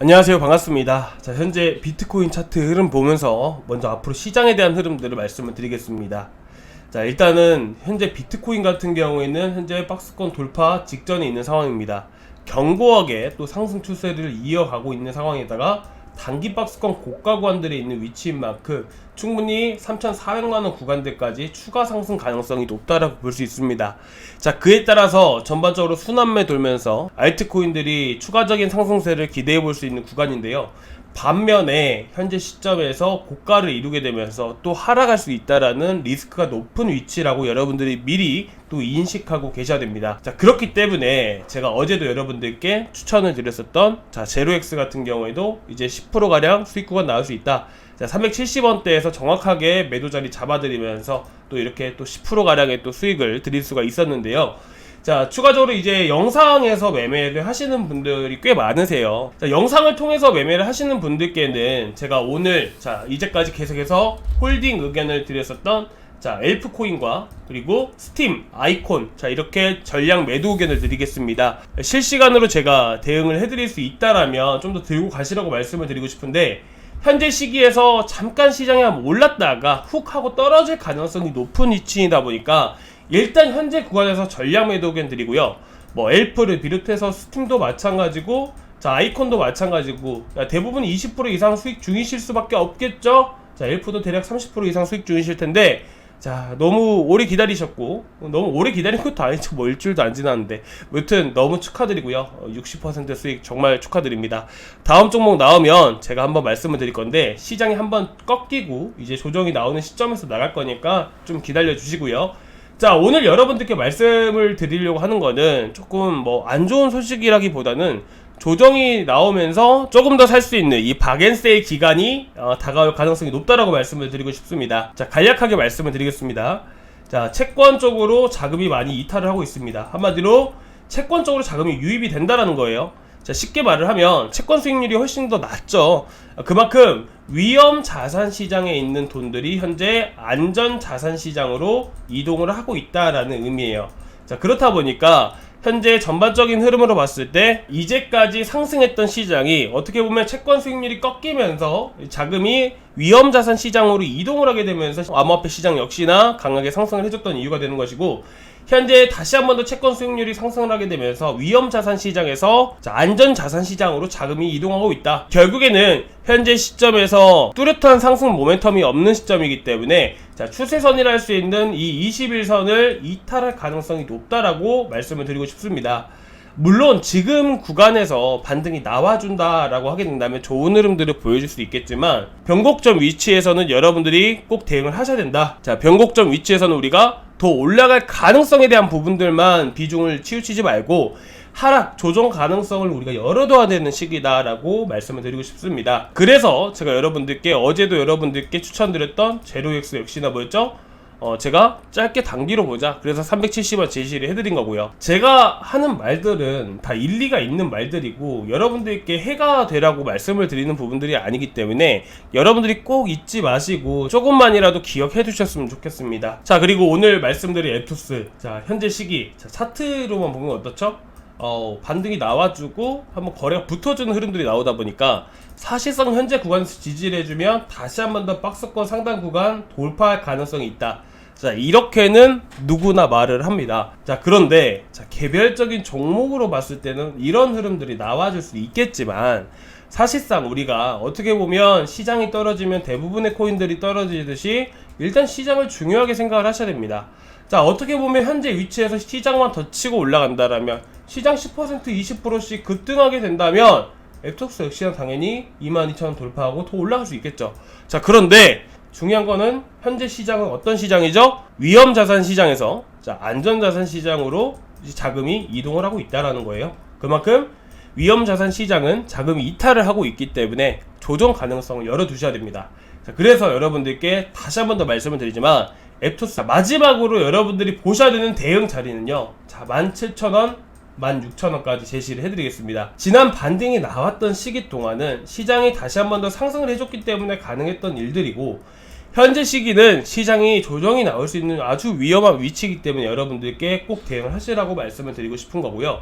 안녕하세요. 반갑습니다. 자 현재 비트코인 차트 흐름 보면서 먼저 앞으로 시장에 대한 흐름들을 말씀을 드리겠습니다. 자 일단은 현재 비트코인 같은 경우에는 현재 박스권 돌파 직전에 있는 상황입니다. 견고하게 또 상승 추세를 이어가고 있는 상황에다가 단기 박스권 고가 구간들에 있는 위치인 만큼 충분히 3,400만원 구간대까지 추가 상승 가능성이 높다라고 볼 수 있습니다. 자, 그에 따라서 전반적으로 순환매 돌면서 알트코인들이 추가적인 상승세를 기대해 볼 수 있는 구간인데요. 반면에 현재 시점에서 고가를 이루게 되면서 또 하락할 수 있다라는 리스크가 높은 위치라고 여러분들이 미리 또 인식하고 계셔야 됩니다. 자, 그렇기 때문에 제가 어제도 여러분들께 추천을 드렸었던 자, 제로엑스 같은 경우에도 이제 10% 가량 수익 구간 나올 수 있다. 자, 370원대에서 정확하게 매도 자리 잡아드리면서 또 이렇게 또 10% 가량의 또 수익을 드릴 수가 있었는데요. 자, 추가적으로 이제 영상에서 매매를 하시는 분들이 꽤 많으세요. 자, 영상을 통해서 매매를 하시는 분들께는 제가 오늘, 자, 이제까지 계속해서 홀딩 의견을 드렸었던 자, 엘프 코인과 그리고 스팀, 아이콘, 자, 이렇게 전량 매도 의견을 드리겠습니다. 실시간으로 제가 대응을 해드릴 수 있다라면 좀 더 들고 가시라고 말씀을 드리고 싶은데, 현재 시기에서 잠깐 시장이 한번 올랐다가 훅 하고 떨어질 가능성이 높은 위치이다 보니까 일단 현재 구간에서 전량 매도 의견 드리고요. 뭐 엘프를 비롯해서 스팀도 마찬가지고 자 아이콘도 마찬가지고 야, 대부분 20% 이상 수익 중이실 수밖에 없겠죠. 자 엘프도 대략 30% 이상 수익 중이실 텐데 자 너무 오래 기다리셨고 너무 오래 기다린 것도 아니죠. 뭐 일주일도 안 지났는데. 무튼 너무 축하드리고요. 어, 60% 수익 정말 축하드립니다. 다음 종목 나오면 제가 한번 말씀을 드릴 건데 시장이 한번 꺾이고 이제 조정이 나오는 시점에서 나갈 거니까 좀 기다려 주시고요 자 오늘 여러분들께 말씀을 드리려고 하는 거는 조금 뭐 안 좋은 소식이라기보다는 조정이 나오면서 조금 더 살 수 있는 이 박앤세일 기간이 어, 다가올 가능성이 높다라고 말씀을 드리고 싶습니다. 자 간략하게 말씀을 드리겠습니다. 자 채권 쪽으로 자금이 많이 이탈을 하고 있습니다. 한마디로 채권 쪽으로 자금이 유입이 된다라는 거예요. 자 쉽게 말을 하면 채권 수익률이 훨씬 더 낮죠. 그만큼 위험 자산 시장에 있는 돈들이 현재 안전 자산 시장으로 이동을 하고 있다라는 의미예요. 자 그렇다 보니까 현재 전반적인 흐름으로 봤을 때 이제까지 상승했던 시장이 어떻게 보면 채권 수익률이 꺾이면서 자금이 위험 자산 시장으로 이동을 하게 되면서 암호화폐 시장 역시나 강하게 상승을 해줬던 이유가 되는 것이고 현재 다시 한 번 더 채권 수익률이 상승을 하게 되면서 위험 자산 시장에서 안전 자산 시장으로 자금이 이동하고 있다. 결국에는 현재 시점에서 뚜렷한 상승 모멘텀이 없는 시점이기 때문에 자, 추세선이라 할 수 있는 이 21선을 이탈할 가능성이 높다라고 말씀을 드리고 싶습니다. 물론 지금 구간에서 반등이 나와준다라고 하게 된다면 좋은 흐름들을 보여줄 수 있겠지만 변곡점 위치에서는 여러분들이 꼭 대응을 하셔야 된다. 자, 변곡점 위치에서는 우리가 더 올라갈 가능성에 대한 부분들만 비중을 치우치지 말고 하락 조정 가능성을 우리가 열어둬야 되는 시기다라고 말씀을 드리고 싶습니다. 그래서 제가 여러분들께 어제도 여러분들께 추천드렸던 제로엑스 역시나 뭐였죠? 어, 제가 짧게 단기로 보자. 그래서 370원 제시를 해드린 거고요. 제가 하는 말들은 다 일리가 있는 말들이고, 여러분들께 해가 되라고 말씀을 드리는 부분들이 아니기 때문에, 여러분들이 꼭 잊지 마시고, 조금만이라도 기억해 두셨으면 좋겠습니다. 자, 그리고 오늘 말씀드린 에투스. 자, 현재 시기. 자, 차트로만 보면 어떻죠? 어, 반등이 나와주고 한번 거래가 붙어주는 흐름들이 나오다 보니까 사실상 현재 구간에서 지지를 해주면 다시 한번 더 박스권 상단 구간 돌파할 가능성이 있다. 자, 이렇게는 누구나 말을 합니다. 자, 그런데, 자, 개별적인 종목으로 봤을 때는 이런 흐름들이 나와줄 수 있겠지만, 사실상 우리가 어떻게 보면 시장이 떨어지면 대부분의 코인들이 떨어지듯이 일단 시장을 중요하게 생각을 하셔야 됩니다. 자, 어떻게 보면 현재 위치에서 시장만 더 치고 올라간다라면 시장 10% 20%씩 급등하게 된다면 앱톡스 역시나 당연히 22,000원 돌파하고 더 올라갈 수 있겠죠. 자, 그런데 중요한 거는 현재 시장은 어떤 시장이죠? 위험 자산 시장에서 자, 안전 자산 시장으로 자금이 이동을 하고 있다라는 거예요. 그만큼 위험 자산 시장은 자금이 이탈을 하고 있기 때문에 조정 가능성을 열어 두셔야 됩니다. 자, 그래서 여러분들께 다시 한 번 더 말씀을 드리지만 앱토스 마지막으로 여러분들이 보셔야 되는 대응 자리는요. 자, 17,000원, 16,000원까지 제시를 해드리겠습니다. 지난 반등이 나왔던 시기 동안은 시장이 다시 한 번 더 상승을 해줬기 때문에 가능했던 일들이고 현재 시기는 시장이 조정이 나올 수 있는 아주 위험한 위치이기 때문에 여러분들께 꼭 대응을 하시라고 말씀을 드리고 싶은 거고요.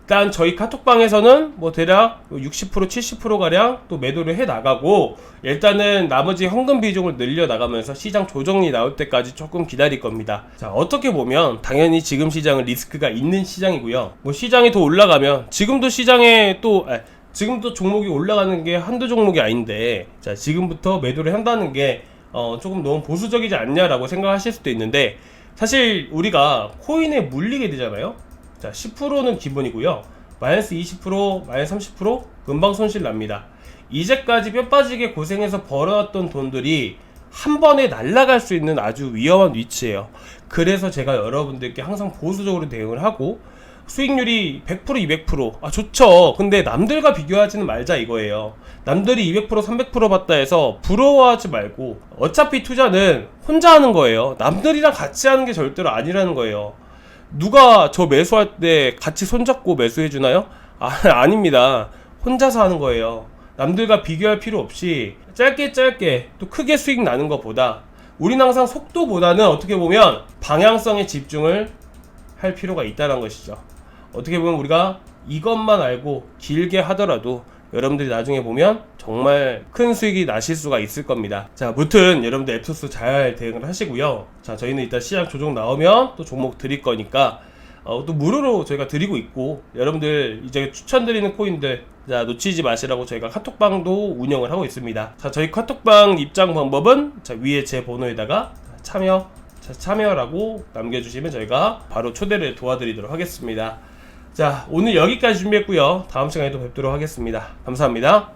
일단 저희 카톡방에서는 뭐 대략 60% 70% 가량 또 매도를 해 나가고 일단은 나머지 현금 비중을 늘려 나가면서 시장 조정이 나올 때까지 조금 기다릴 겁니다. 자 어떻게 보면 당연히 지금 시장은 리스크가 있는 시장이고요. 뭐 시장이 더 올라가면 지금도 시장에 또 아, 지금도 종목이 올라가는 게 한두 종목이 아닌데 자 지금부터 매도를 한다는 게 어, 조금 너무 보수적이지 않냐라고 생각하실 수도 있는데 사실 우리가 코인에 물리게 되잖아요. 자, 10%는 기본이고요. 마이너스 20%, 마이너스 30% 금방 손실 납니다. 이제까지 뼈 빠지게 고생해서 벌어왔던 돈들이 한 번에 날아갈 수 있는 아주 위험한 위치예요. 그래서 제가 여러분들께 항상 보수적으로 대응을 하고 수익률이 100% 200% 아, 좋죠. 근데 남들과 비교하지는 말자 이거예요. 남들이 200% 300% 받다 해서 부러워하지 말고 어차피 투자는 혼자 하는 거예요. 남들이랑 같이 하는 게 절대로 아니라는 거예요. 누가 저 매수할 때 같이 손잡고 매수해 주나요? 아, 아닙니다. 혼자서 하는 거예요. 남들과 비교할 필요 없이 짧게 짧게 또 크게 수익 나는 것보다 우리는 항상 속도보다는 어떻게 보면 방향성에 집중을 할 필요가 있다는 것이죠. 어떻게 보면 우리가 이것만 알고 길게 하더라도 여러분들이 나중에 보면 정말 큰 수익이 나실 수가 있을 겁니다. 자, 무튼 여러분들 앱토스 잘 대응을 하시고요. 자, 저희는 일단 시장 조정 나오면 또 종목 드릴 거니까 어, 또 무료로 저희가 드리고 있고 여러분들 이제 추천드리는 코인들 자 놓치지 마시라고 저희가 카톡방도 운영을 하고 있습니다. 자 저희 카톡방 입장 방법은 자 위에 제 번호에다가 참여 자, 참여라고 남겨주시면 저희가 바로 초대를 도와드리도록 하겠습니다. 자 오늘 여기까지 준비했고요. 다음 시간에 또 뵙도록 하겠습니다. 감사합니다.